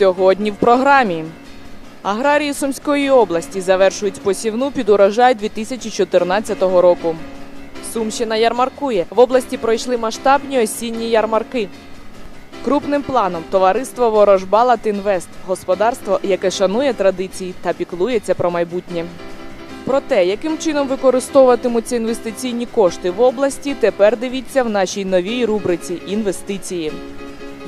Сьогодні в програмі. Аграрії Сумської області завершують посівну під урожай 2014 року. Сумщина ярмаркує. В області пройшли масштабні осінні ярмарки. Крупним планом товариство Ворожба Латинвест господарство, яке шанує традиції та піклується про майбутнє. Про те, яким чином використовуватимуться інвестиційні кошти в області, тепер дивіться в нашій новій рубриці Інвестиції.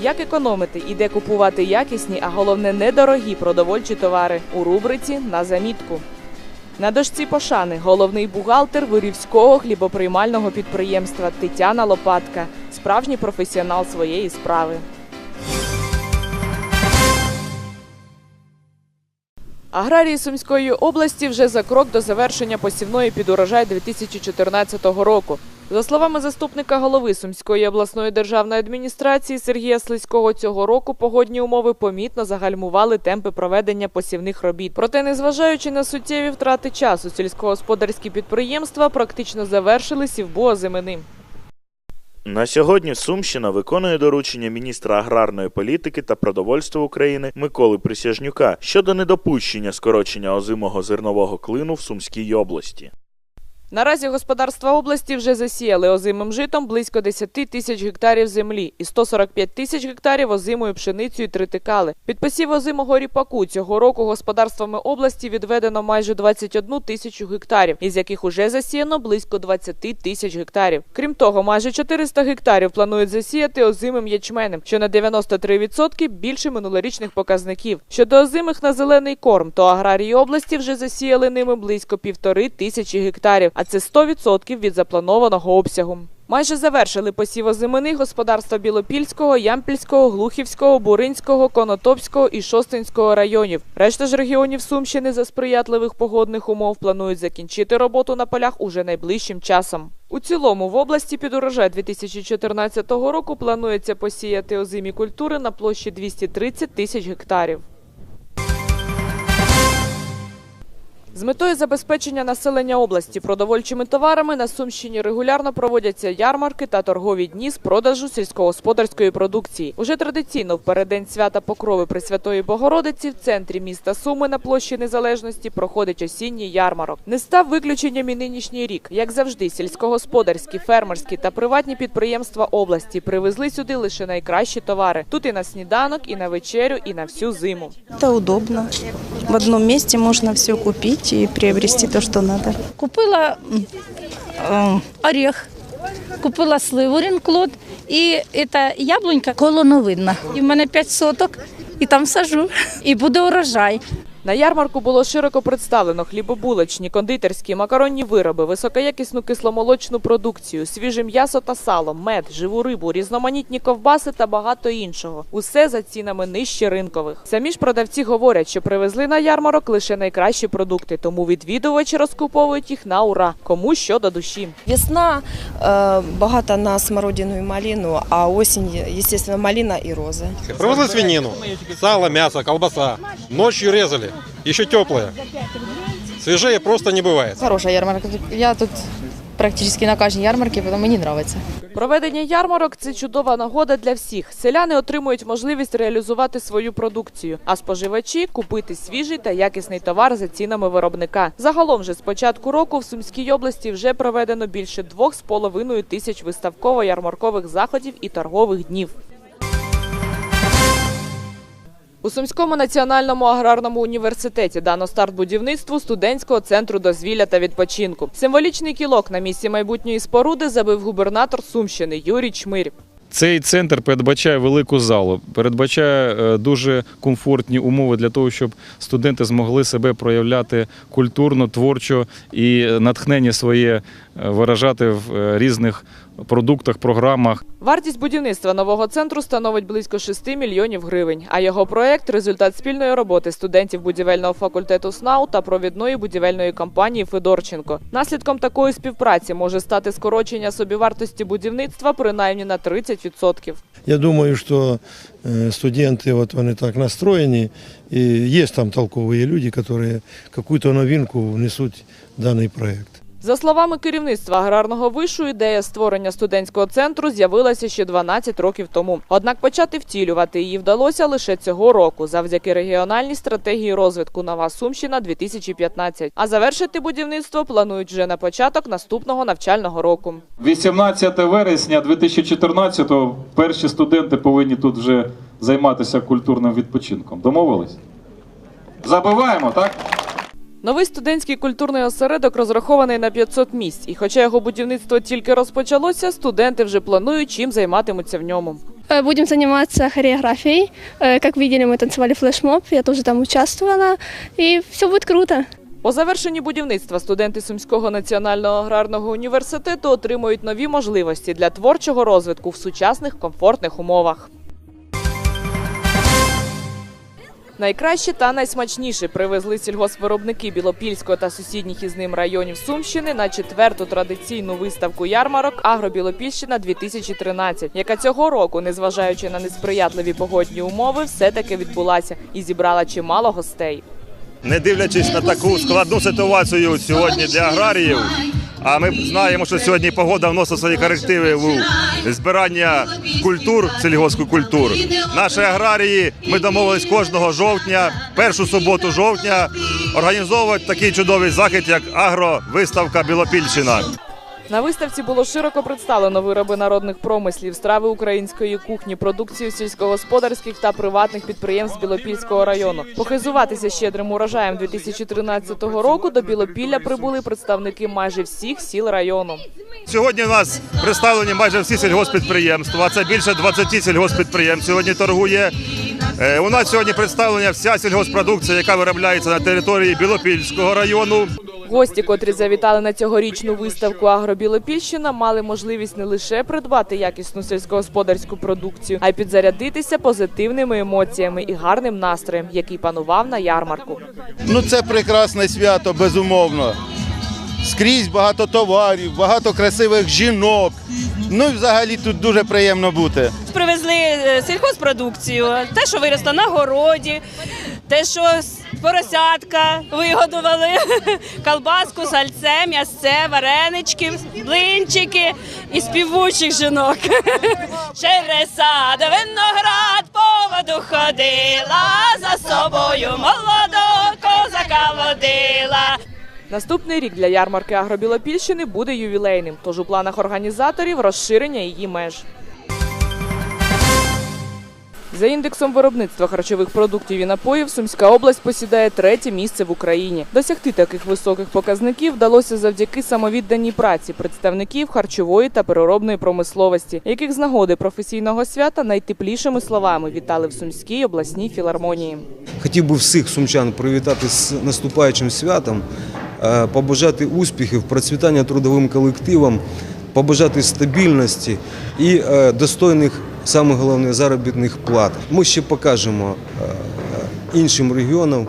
Як економити і де купувати якісні, а головне недорогі продовольчі товари у рубриці на замітку. На дошці пошани головний бухгалтер вирівського хлібоприймального підприємства Тетяна Лопатка, справжній професіонал своєї справи. Аграрії Сумської області вже за крок до завершення посівної під урожай 2014 року. За словами заступника голови Сумської обласної державної адміністрації Сергія Слизького, цього року погодні умови помітно загальмували темпи проведення посівних робіт. Проте, незважаючи на суттєві втрати часу, сільськогосподарські підприємства практично завершили сівбу озимини. На сьогодні Сумщина виконує доручення міністра аграрної політики та продовольства України Миколи Присяжнюка щодо недопущення скорочення озимого зернового клину в Сумській області. Наразі господарства області вже засіяли озимим житом близько 10 тисяч гектарів землі і 145 тисяч гектарів озимою пшеницею тритикали. Під посів озимого ріпаку цього року господарствами області відведено майже 21 тисячу гектарів, із яких уже засіяно близько 20 тисяч гектарів. Крім того, майже 400 гектарів планують засіяти озимим ячменем, що на 93% більше минулорічних показників. Щодо озимих на зелений корм, то аграрії області вже засіяли ними близько півтори тисячі гектарів, а це 100% від запланованого обсягу. Майже завершили посів озимини господарства Білопільського, Ямпільського, Глухівського, Буринського, Конотопського і Шостинського районів. Решта ж регіонів Сумщини за сприятливих погодних умов планують закінчити роботу на полях уже найближчим часом. У цілому в області під урожай 2014 року планується посіяти озимі культури на площі 230 тисяч гектарів. З метою забезпечення населення області продовольчими товарами на Сумщині регулярно проводяться ярмарки та торгові дні з продажу сільськогосподарської продукції. Уже традиційно в переддень свята Покрови Пресвятої Богородиці в центрі міста Суми на площі Незалежності проходить осінній ярмарок. Не став виключенням і нинішній рік. Як завжди, сільськогосподарські, фермерські та приватні підприємства області привезли сюди лише найкращі товари. Тут і на сніданок, і на вечерю, і на всю зиму. Это удобно. В одном месте можно все купить и приобрести то, что надо. Купила э, орех, купила сливу рінклот і це яблунька колоновидна. І в мене 5 соток, і там сажу, і буде урожай. На ярмарку було широко представлено хлібобулочні, кондитерські, макаронні вироби, високоякісну кисломолочну продукцію, свіже м'ясо та сало, мед, живу рибу, різноманітні ковбаси та багато іншого. Усе за цінами нижче ринкових. Самі ж продавці говорять, що привезли на ярмарок лише найкращі продукти, тому відвідувачі розкуповують їх на ура, кому що до душі. Весна э, багата на смородину и малину, а осень, естественно, малина и розы. Привозили свинину, сало, мясо, колбаса. Ночью резали, еще теплые. Свежее просто не бывает. Хорошая ярмарка. Я тут практически на каждой ярмарке, потому мені нравится. Проведення ярмарок це чудова нагода для всіх. Селяни отримують можливість реалізувати свою продукцію, а споживачі купити свіжий та якісний товар за цінами виробника. Загалом же з початку року в Сумській області вже проведено більше 2,5 тисяч виставково-ярмаркових заходів і торгових днів. У Сумському національному аграрному університеті дано старт будівництву студентського центру дозвілля та відпочинку. Символічний кілок на місці майбутньої споруди забив губернатор Сумщини Юрій Чмирь. Цей центр передбачає велику залу, передбачає е, дуже комфортні умови для того, щоб студенти змогли себе проявляти культурно, творчо і натхнення своє е, виражати в е, різних продуктах, програмах. Вартість будівництва нового центру становить близько 6 мільйонів гривень. А його проект результат спільної роботи студентів будівельного факультету СНАУ та провідної будівельної компанії Федорченко. Наслідком такої співпраці може стати скорочення собівартості будівництва принаймні на 30%. Я думаю, что э, студенты вот они так настроены, и есть там толковые люди, которые какую-то новинку внесут в данный проект. За словами керівництва аграрного вишу, ідея створення студентського центру з'явилася ще 12 років тому. Однак почати втілювати її вдалося лише цього року, завдяки регіональній стратегії розвитку Нова Сумщина 2015. А завершити будівництво планують вже на початок наступного навчального року. 18 вересня 2014-го перші студенти повинні тут вже займатися культурним відпочинком. Домовились? Забиваємо, так? Новий студентський культурний осередок розрахований на 500 місць, і хоча його будівництво тільки розпочалося, студенти вже планують, чим займатимуться в ньому. Э, Будем заниматься хореографией. Э, Как видели, мы танцевали флешмоб, я тоже там участвовала, и все будет круто. По завершенні будівництва студенти Сумського національного аграрного університету отримують нові можливості для творчого розвитку в сучасних комфортних умовах. Найкраще та найсмачніше привезли сільгоспвиробники Білопільського та сусідніх із ним районів Сумщини на четверту традиційну виставку ярмарок Агробілопільщина 2013, яка цього року, незважаючи на несприятливі погодні умови, все-таки відбулася і зібрала чимало гостей. Не дивлячись на таку складну ситуацію сьогодні для аграріїв. А ми знаємо, що сьогодні погода вносить свої корективи в збирання культур, сільгоспкультур. Наші аграрії ми домовились кожного жовтня, першу суботу жовтня, організовувати такий чудовий захід, як агровиставка Білопільщина. На виставці було широко представлено вироби народних промислів, страви української кухні, продукцію сільськогосподарських та приватних підприємств Білопільського району. Похизуватися щедрим урожаєм 2013 року до Білопілля прибули представники майже всіх сіл району. Сьогодні у нас представлені майже всі сільгоспідприємства. Це більше 20 сільгоспідприємств сьогодні торгує. Е, У нас сьогодні представлена вся сільгоспродукція, яка виробляється на території Білопільського району. Гості, котрі завітали на цьогорічну виставку Агробілопільщина, мали можливість не лише придбати якісну сільськогосподарську продукцію, а й підзарядитися позитивними емоціями і гарним настроєм, який панував на ярмарку. Ну це прекрасне свято, безумовно. Скрізь багато товарів, багато красивих жінок. Ну і взагалі тут дуже приємно бути. Привезли е, сільхозпродукцію, те, що виросло на городі, те, що поросятка вигодували, колбаску, сальце, м'ясце, варенички, блинчики і співучих жінок. Через сад виноград по воду ходила, за собою молодого козака водила. Наступний рік для ярмарки Агробілопільщини буде ювілейним, тож у планах організаторів розширення її меж. За індексом виробництва харчових продуктів і напоїв Сумська область посідає третє місце в Україні. Досягти таких високих показників вдалося завдяки самовідданій праці представників харчової та переробної промисловості, яких з нагоди професійного свята найтеплішими словами вітали в Сумській обласній філармонії. Хотів би всіх сумчан привітати з наступаючим святом, побажати успіхів, процвітання трудовим колективам, побажати стабільності і е, достойних, саме головне, заробітних плат. Ми ще покажемо е, іншим регіонам,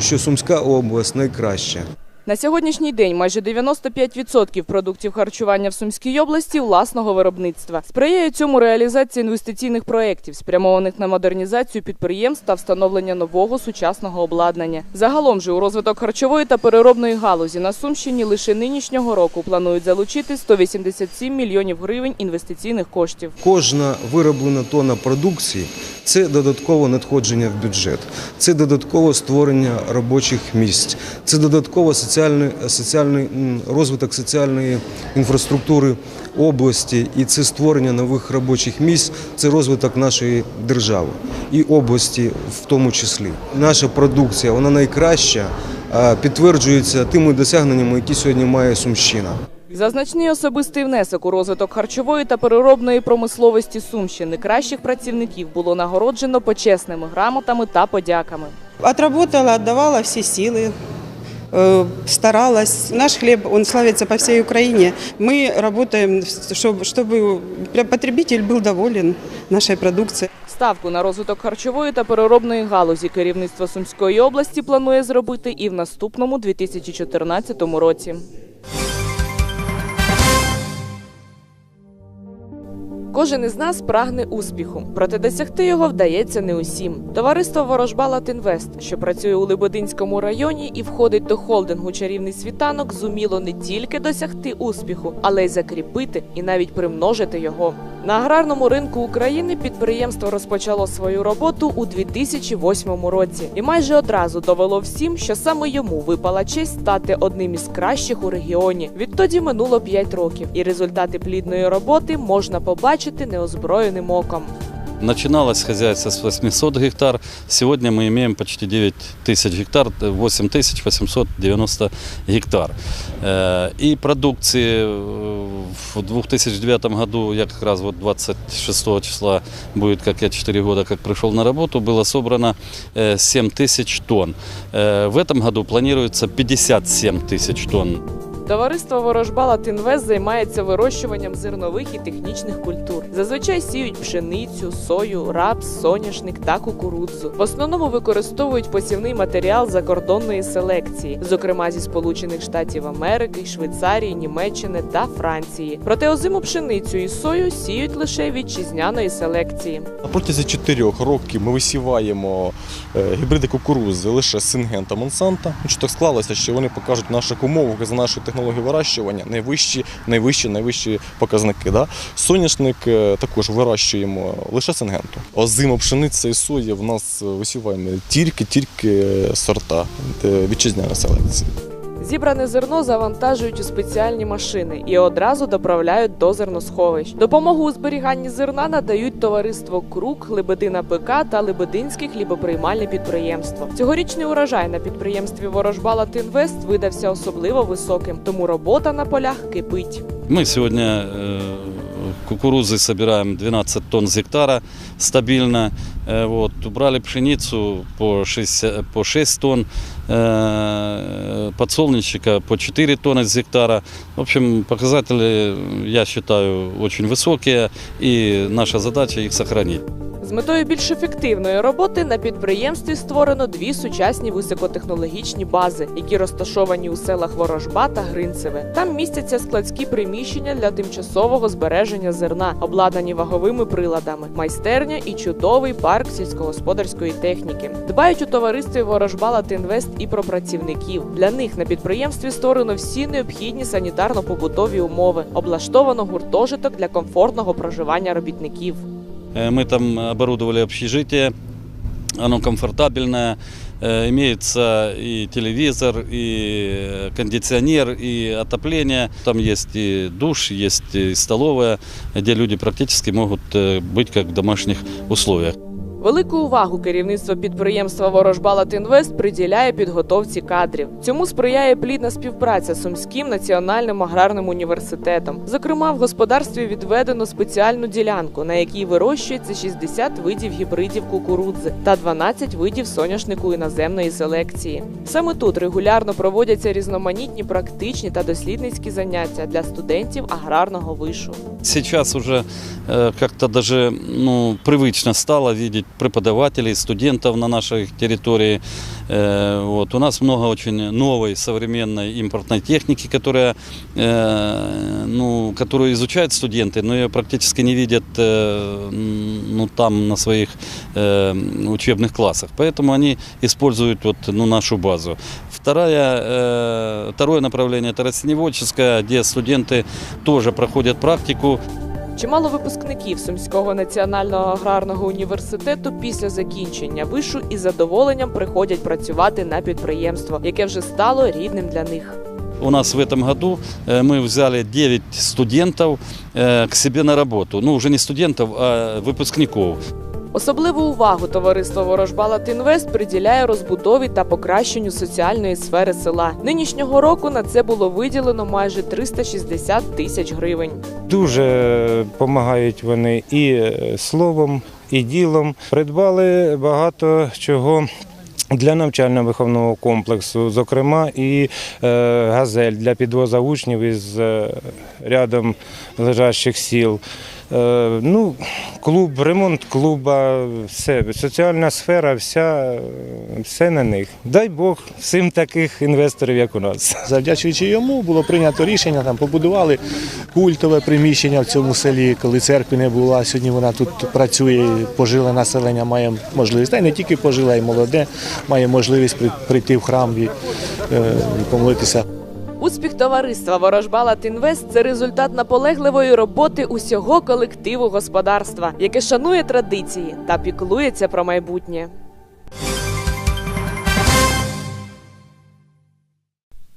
що Сумська область найкраща. На сьогоднішній день майже 95% продуктів харчування в Сумській області власного виробництва. Сприяє цьому реалізація інвестиційних проєктів, спрямованих на модернізацію підприємств та встановлення нового сучасного обладнання. Загалом же у розвиток харчової та переробної галузі на Сумщині лише нинішнього року планують залучити 187 мільйонів гривень інвестиційних коштів. Кожна вироблена тонна продукції це додаткове надходження в бюджет, це додаткове створення робочих місць, це додатково соціальний, соціальний розвиток соціальної інфраструктури області, і це створення нових робочих місць, це розвиток нашої держави і області в тому числі. Наша продукція вона найкраща, підтверджується тими досягненнями, які сьогодні має Сумщина. За значний особистий внесок у розвиток харчової та переробної промисловості Сумщини кращих працівників було нагороджено почесними грамотами та подяками. Отработала, отдавала все силы, э, старалась. Наш хлеб, он славится по всей Украине. Мы работаем, чтобы, чтобы потребитель был доволен нашей продукцией. Ставку на розвиток харчової та переробної галузі керівництво Сумської області планує зробити і в наступному 2014 році. Кожен із нас прагне успіху, проте досягти його вдається не усім. Товариство Ворожба Латинвест, що працює у Лебединському районі і входить до холдингу чарівний світанок, зуміло не тільки досягти успіху, але й закріпити і навіть примножити його. На аграрному ринку України підприємство розпочало свою роботу у 2008 році і майже одразу довело всім, що саме йому випала честь стати одним із кращих у регіоні. Відтоді минуло 5 років, і результати плідної роботи можна побачити неозброєним оком. Начиналось хозяйство с 800 гектар. Сегодня мы имеем почти 9 тысяч гектар, 8 тысяч 890 гектар. Э, И продукции э, в 2009 году, я как раз вот 26 числа будет, как я 4 года как пришел на работу, было собрано э, 7 тысяч тонн. Э, В этом году планируется 57 тысяч тонн. Товариство Ворожба Латинвест займається вирощуванням зернових і технічних культур. Зазвичай сіють пшеницю, сою, рапс, соняшник та кукурудзу. В основному використовують посівний матеріал закордонної селекції, зокрема зі Сполучених Штатів Америки, Швейцарії, Німеччини та Франції. Проте озиму пшеницю і сою сіють лише вітчизняної селекції. На протязі чотирьох років ми висіваємо е, гібриди кукурудзи лише Сингента Монсанта. Що так склалося, що вони покажуть наших умовах за нашою технологією вирощування найвищі, найвищі, найвищі показники. Да? Соняшник е, також вирощуємо лише Сингенту. Озима пшениця і соя в нас висіваємо тільки-тільки сорта вітчизняна вітчизняної селекції. Зібране зерно завантажують у спеціальні машини і одразу доправляють до зерносховищ. Допомогу у зберіганні зерна надають товариство Крук, Лебедина ПК та Лебединське хлібоприймальне підприємство. Цьогорічний урожай на підприємстві Ворожба Латинвест видався особливо високим, тому робота на полях кипить. Мы сегодня э, кукурузы собираем 12 тонн с гектара стабильно. Э, вот, убрали пшеницу по 6, по 6 тонн, э, подсолнечника по 4 тонны с гектара. В общем, показатели, я считаю, очень высокие, и наша задача их сохранить. З метою більш ефективної роботи на підприємстві створено дві сучасні високотехнологічні бази, які розташовані у селах Ворожба та Гринцеве. Там містяться складські приміщення для тимчасового збереження зерна, обладнані ваговими приладами, майстерня і чудовий парк сільськогосподарської техніки. Дбають у товаристві Ворожба Латинвест і про працівників. Для них на підприємстві створено всі необхідні санітарно-побутові умови, облаштовано гуртожиток для комфортного проживання робітників. Э, Мы там оборудовали общежитие, оно комфортабельное, э, имеется и телевизор, и кондиционер, и отопление. Там есть и душ, есть и столовая, где люди практически могут э, быть как в домашних условиях. Велику увагу керівництво підприємства Ворожба Латинвест приділяє підготовці кадрів. Цьому сприяє плідна співпраця з Сумським національним аграрним університетом. Зокрема, в господарстві відведено спеціальну ділянку, на якій вирощується 60 видів гібридів кукурудзи та 12 видів соняшнику іноземної селекції. Саме тут регулярно проводяться різноманітні практичні та дослідницькі заняття для студентів аграрного вишу. Сейчас уже э, как-то даже ну, привычно стало видеть преподавателей, студентов на нашей территории. Э, вот. У нас много очень новой современной импортной техники, которая, э, ну, которую изучают студенты, но ее практически не видят э, ну, там на своих э, учебных классах. Поэтому они используют вот, ну, нашу базу. Вторая, э, второе направление – это растениеводческое, где студенты тоже проходят практику. Чимало випускників Сумського національного аграрного університету після закінчення вишу із задоволенням приходять працювати на підприємство, яке вже стало рідним для них. У нас в этом году э, мы взяли 9 студентов э, к себе на работу. Ну, уже не студентов, а выпускников. Особливу увагу товариство Ворожба Латинвест приділяє розбудові та покращенню соціальної сфери села. Нинішнього року на це було виділено майже 360 тисяч гривень. Дуже допомагають вони і е, словом, і ділом. Придбали багато чого. Для навчально-виховного комплексу, зокрема, і е, газель для підвоза учнів із е, рядом лежащих сіл. Е, Ну, клуб, ремонт клуба, все, соціальна сфера, вся, все на них. Дай Бог всім таких інвесторів, як у нас. Завдячуючи йому, було прийнято рішення, там побудували культове приміщення в цьому селі, коли церкви не було. Сьогодні вона тут працює, пожиле населення має можливість, та й не тільки пожиле, й молоде, має можливість прийти в храм і, е, і помолитися. Успіх товариства Ворожбала Інвест це результат наполегливої роботи усього колективу господарства, яке шанує традиції та піклується про майбутнє.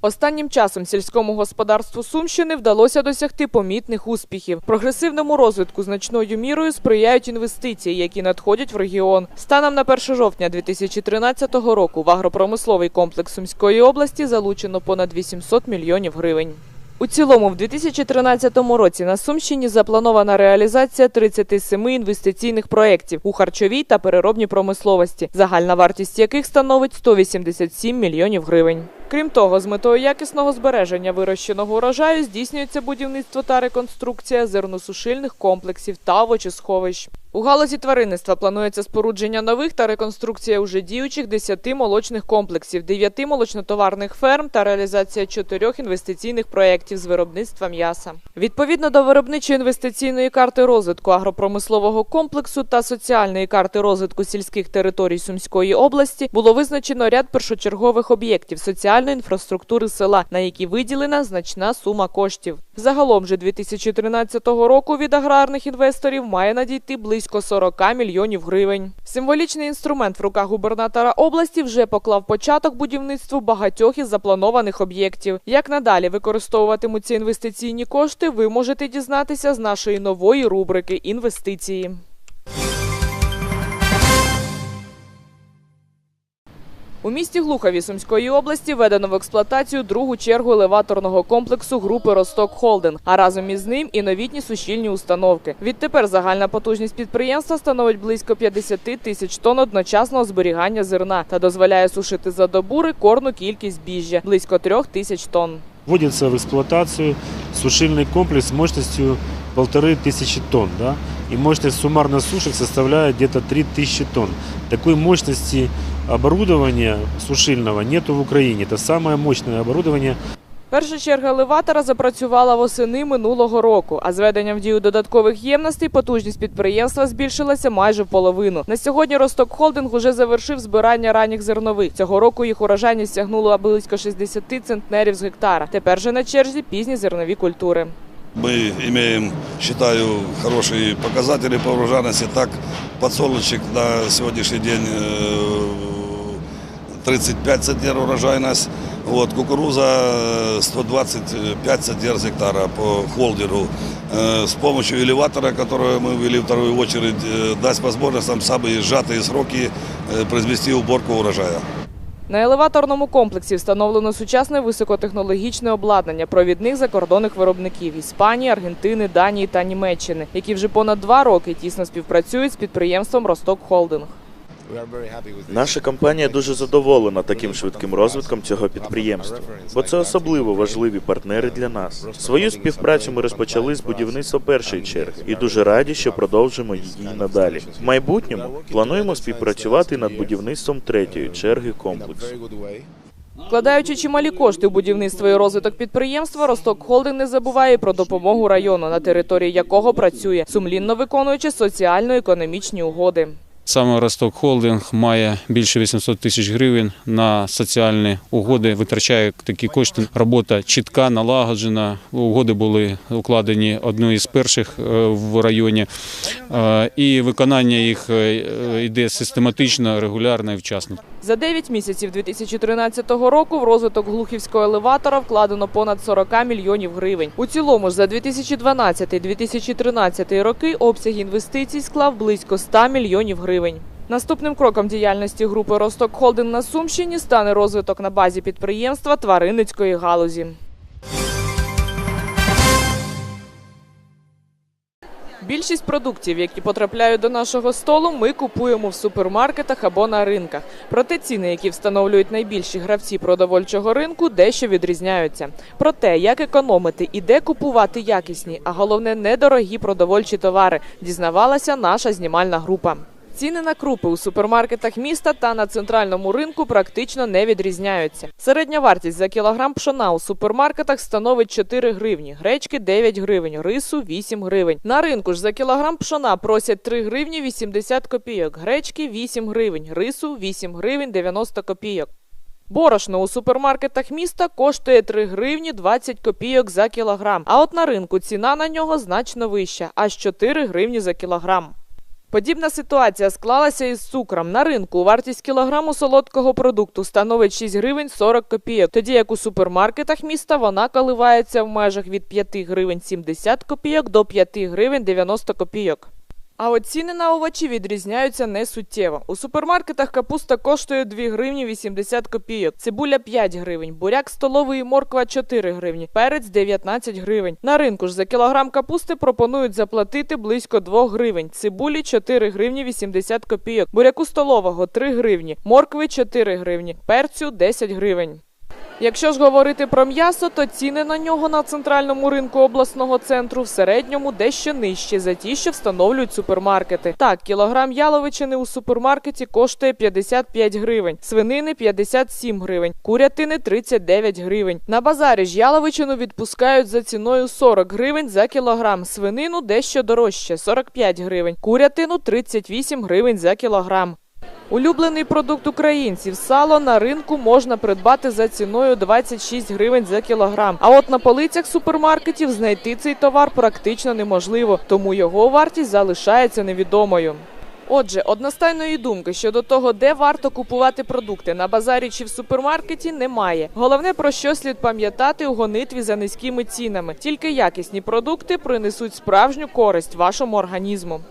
Останнім часом сільському господарству Сумщини вдалося досягти помітних успіхів. Прогресивному розвитку значною мірою сприяють інвестиції, які надходять в регіон. Станом на 1 жовтня 2013 року в агропромисловий комплекс Сумської області залучено понад 800 мільйонів гривень. У цілому, в 2013 році на Сумщині запланована реалізація 37 інвестиційних проєктів у харчовій та переробній промисловості, загальна вартість яких становить 187 мільйонів гривень. Крім того, з метою якісного збереження вирощеного урожаю здійснюється будівництво та реконструкція зерносушильних комплексів та овочесховищ. У галузі тваринництва планується спорудження нових та реконструкція уже діючих 10 молочних комплексів, 9 молочнотоварних ферм та реалізація чотирьох інвестиційних проєктів з виробництва м'яса. Відповідно до виробничої інвестиційної карти розвитку агропромислового комплексу та соціальної карти розвитку сільських територій Сумської області було визначено ряд першочергових об'єктів соціальної інфраструктури села, на які виділена значна сума коштів. Загалом же 2013 року від аграрних інвесторів має надійти близько 40 мільйонів гривень. Символічний інструмент в руках губернатора області вже поклав початок будівництву багатьох із запланованих об'єктів. Як надалі використовуватимуться інвестиційні кошти, ви можете дізнатися з нашої нової рубрики інвестиції. У місті Глухові Сумської області введено в експлуатацію другу чергу елеваторного комплексу групи Росток Холдинг, а разом із ним і новітні сушільні установки. Відтепер загальна потужність підприємства становить близько 50 тисяч тонн одночасного зберігання зерна та дозволяє сушити за добу рекордну кількість збіжжя близько трьох тисяч тонн. Вводится в эксплуатацию сушильный комплекс мощностью полторы тысячи тонн. Да? И мощность суммарно сушек составляет где-то 3000 тонн. Такой мощности оборудования сушильного нету в Украине. Это самое мощное оборудование Перша черга елеватора запрацювала восени минулого року, а з введенням в дію додаткових ємностей потужність підприємства збільшилася майже в половину. На сьогодні Росток Холдинг уже завершив збирання ранніх зернових. Цього року їх урожайність сягнула близько 60 центнерів з гектара. Тепер же на черзі пізні зернові культури. Мы имеем, считаю, хорошие показатели по урожайности. Так, подсолнечник на сегодняшний день э, 35 центнер урожайность. Вот, кукуруза э, 125 центнер с гектара по холдеру. Э, С помощью элеватора, который мы ввели в вторую очередь, э, даст возможность нам в самые сжатые сроки э, произвести уборку урожая. На елеваторному комплексі встановлено сучасне високотехнологічне обладнання провідних закордонних виробників Іспанії, Аргентини, Данії та Німеччини, які вже понад два роки тісно співпрацюють з підприємством Росток Холдинг. Наша компанія дуже задоволена таким швидким розвитком цього підприємства, бо це особливо важливі партнери для нас. Свою співпрацю ми розпочали з будівництва першої черги і дуже раді, що продовжимо її надалі. В майбутньому плануємо співпрацювати над будівництвом третьої черги комплексу. Вкладаючи чималі кошти у будівництво і розвиток підприємства, Росток Холдинг не забуває про допомогу району, на території якого працює, сумлінно виконуючи соціально-економічні угоди. Саме Росток Холдинг має більше 800 тисяч гривень на соціальні угоди. Витрачає такі кошти. Робота чітка, налагоджена. Угоди були укладені одною з перших е, в районі, Е, і виконання їх е, йде систематично, регулярно і вчасно. За 9 місяців 2013 року в розвиток глухівського елеватора вкладено понад 40 мільйонів гривень. У цілому ж за 2012-2013 роки обсяг інвестицій склав близько 100 мільйонів гривень. Наступним кроком діяльності групи Росток Холдинг на Сумщині стане розвиток на базі підприємства тваринницької галузі. Більшість продуктів, які потрапляють до нашого столу, ми купуємо в супермаркетах або на ринках. Проте ціни, які встановлюють найбільші гравці продовольчого ринку, дещо відрізняються. Про те, як економити і де купувати якісні, а головне недорогі продовольчі товари, дізнавалася наша знімальна група. Ціни на крупи у супермаркетах міста та на центральному ринку практично не відрізняються. Середня вартість за кілограм пшона у супермаркетах становить 4 гривні, гречки 9 гривень, рису 8 гривень. На ринку ж за кілограм пшона просять 3 гривні 80 копійок, гречки 8 гривень, рису 8 гривень 90 копійок. Борошно у супермаркетах міста коштує 3 гривні 20 копійок за кілограм, а от на ринку ціна на нього значно вища, аж 4 гривні за кілограм. Подібна ситуація склалася із цукром. На ринку вартість кілограму солодкого продукту становить 6 гривень 40 копійок, тоді як у супермаркетах міста вона коливається в межах від 5 гривень 70 копійок до 5 гривень 90 копійок. А от ціни на овочі відрізняються не суттєво. У супермаркетах капуста коштує 2 гривні 80 копійок, цибуля 5 гривень, буряк столовий і морква 4 гривні, перець 19 гривень. На ринку ж за кілограм капусти пропонують заплатити близько 2 гривень, цибулі 4 гривні 80 копійок, буряку столового 3 гривні, моркви 4 гривні, перцю 10 гривень. Якщо ж говорити про м'ясо, то ціни на нього на центральному ринку обласного центру в середньому дещо нижчі за ті, що встановлюють супермаркети. Так, кілограм яловичини у супермаркеті коштує 55 гривень, свинини 57 гривень, курятини 39 гривень. На базарі ж яловичину відпускають за ціною 40 гривень за кілограм, свинину дещо дорожче 45 гривень, курятину 38 гривень за кілограм. Улюблений продукт українців сало на ринку можна придбати за ціною 26 гривень за кілограм. А от на полицях супермаркетів знайти цей товар практично неможливо, тому його вартість залишається невідомою. Отже, одностайної думки щодо того, де варто купувати продукти на базарі чи в супермаркеті, немає. Головне про що слід пам'ятати у гонитві за низькими цінами. Тільки якісні продукти принесуть справжню користь вашому організму.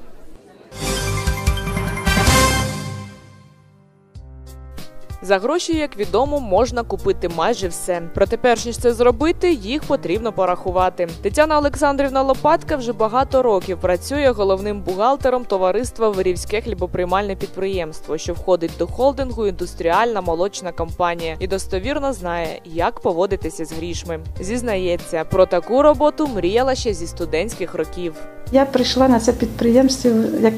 За гроші, як відомо, можна купити майже все. Проте, перш ніж це зробити, їх потрібно порахувати. Тетяна Олександрівна Лопатка вже багато років працює головним бухгалтером товариства Вирівське хлібоприймальне підприємство, що входить до холдингу індустріальна молочна компанія, і достовірно знає, як поводитися з грішми. Зізнається, про таку роботу мріяла ще зі студентських років. Я прийшла на це підприємство як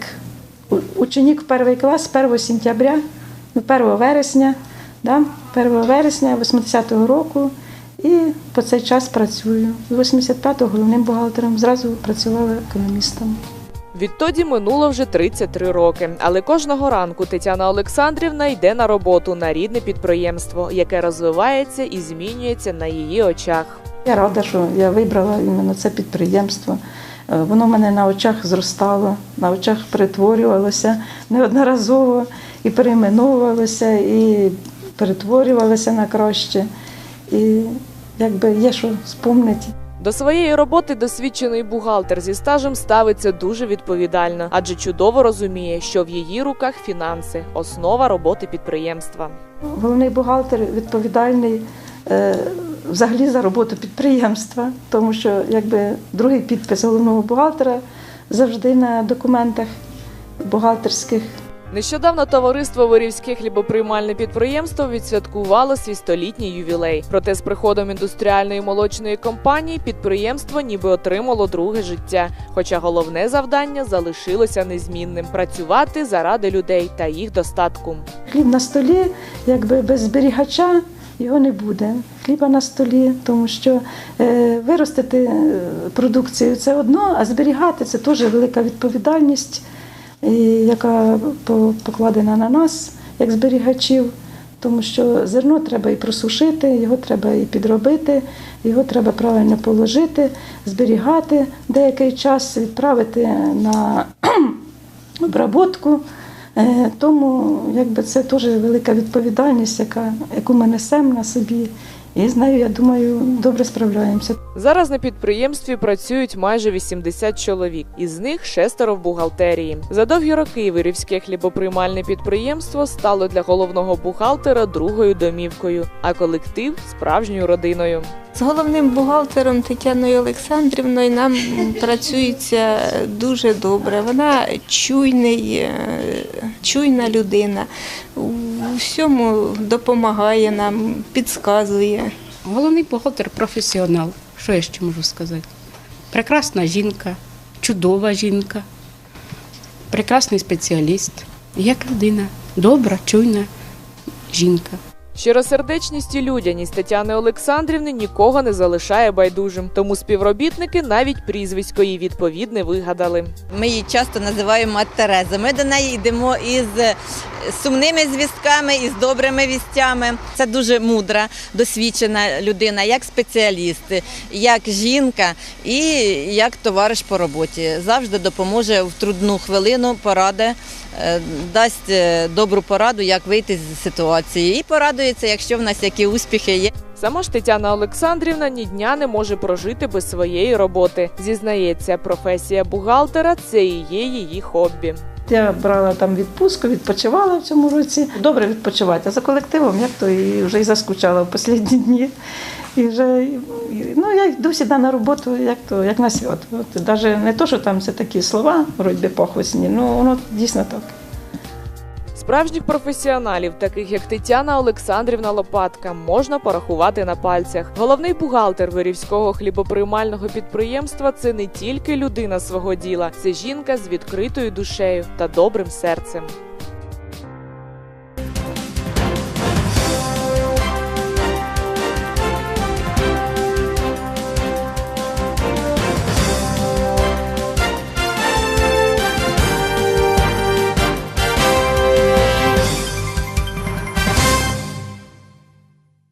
ученик перший клас 1 сентября, 1 вересня, да, 1 вересня 80-го року. І по цей час працюю. З 85-го головним бухгалтером зразу працювала економістом. Відтоді минуло вже 33 роки. Але кожного ранку Тетяна Олександрівна йде на роботу на рідне підприємство, яке розвивається і змінюється на її очах. Я рада, що я вибрала іменно це підприємство. Е, Воно в мене на очах зростало, на очах перетворювалося неодноразово і перейменовувалося, і перетворювалося на краще. І якби є що спомнити. До своєї роботи досвідчений бухгалтер зі стажем ставиться дуже відповідально, адже чудово розуміє, що в її руках фінанси основа роботи підприємства. Головний бухгалтер відповідальний е, взагалі за роботу підприємства, тому що якби другий підпис головного бухгалтера завжди на документах бухгалтерських. Нещодавно товариство Ворівське хлібоприймальне підприємство відсвяткувало свій столітній ювілей. Проте з приходом індустріальної молочної компанії підприємство ніби отримало друге життя. Хоча головне завдання залишилося незмінним працювати заради людей та їх достатку. Хліб на столі, якби без зберігача його не буде. Хліба на столі, тому що е, виростити е, продукцію це одно, а зберігати це теж велика відповідальність, яка покладена на нас, як зберігачів. Тому що зерно треба і просушити, його треба і підробити, його треба правильно положити, зберігати деякий час, відправити на обработку. Е, Тому якби це теж велика відповідальність, яка, яку ми несемо на собі. І з нею, я думаю, добре справляємося. Зараз на підприємстві працюють майже 80 чоловік, із них шестеро в бухгалтерії. За довгі роки Вирівське хлібоприймальне підприємство стало для головного бухгалтера другою домівкою, а колектив справжньою родиною. З головним бухгалтером Тетяною Олександрівною нам працюється дуже добре. Вона чуйний, е, чуйна людина. У всьому допомагає нам, підказує. Головний бухгалтер професіонал. Що я ще можу сказати? Прекрасна жінка, чудова жінка, прекрасний спеціаліст, як людина, добра, чуйна жінка. Щиросердечність і людяність Тетяни Олександрівни нікого не залишає байдужим, тому співробітники навіть прізвисько їй відповідне вигадали. Ми її часто називаємо мать Тереза. Ми до неї йдемо із сумними звістками, із добрими вістями. Це дуже мудра, досвідчена людина, як спеціаліст, як жінка і як товариш по роботі. Завжди допоможе в трудну хвилину, поради, е, дасть е, добру пораду, як вийти з ситуації. І порадується, якщо в нас які успіхи є. Сама ж Тетяна Олександрівна ні дня не може прожити без своєї роботи. Зізнається, професія бухгалтера це і є її хобі. Я брала там відпустку, відпочивала в цьому році. Добре відпочивати. А за колективом як то і вже і заскучала в останні дні. І вже ну, я йду сюди на роботу, як то як на свят. От навіть не то, що там це такі слова, вроді би ну воно дійсно так. Справжніх професіоналів, таких як Тетяна Олександрівна Лопатка, можна порахувати на пальцях. Головний бухгалтер Вирівського хлібоприймального підприємства це не тільки людина свого діла, це жінка з відкритою душею та добрим серцем.